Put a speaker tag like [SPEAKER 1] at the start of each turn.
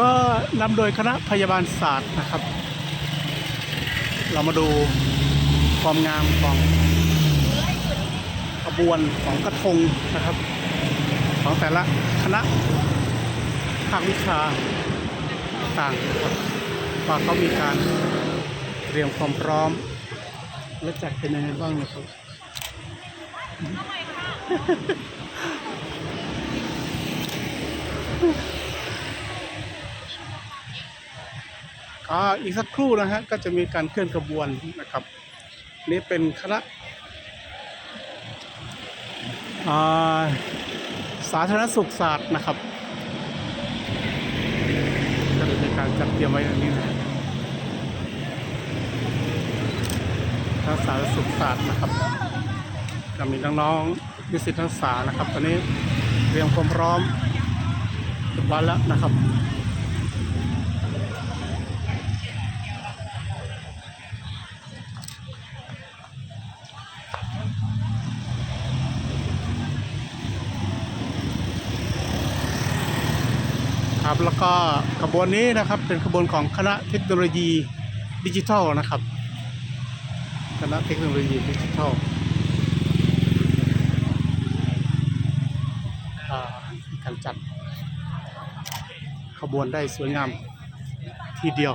[SPEAKER 1] ก็นำโดยคณะพยาบาลศาสตร์นะครับ เรามาดูความงามของขบวนของกระทงนะครับ ของแต่ละคณะภาควิชาต่างครับว่าเขามีการเตรียมความพร้อม และจัดเป็นยังไงบ้างนะครับอ่าอีกสักครู่นะฮะก็จะมีการเคลื่อนขบวนนะครับ นี่เป็นคณะาสาธารณสุขศาสตร์นะครับก็จะมีการจัดเตรียมไว้อย่างนี้นะฮะคณะสาธารณสุขศาสตร์นะครับจะมีน้องๆนิสิตนักศึกษานะครับ ตอนนี้เตรียมความพร้อมเรียบร้อยแล้วนะครับ ครับ แล้วก็ขบวนนี้นะครับเป็นขบวนของคณะเทคโนโลยีดิจิทัลนะครับ คณะเทคโนโลยีดิจิทัลการจัดขบวนได้สวยงามทีเดียว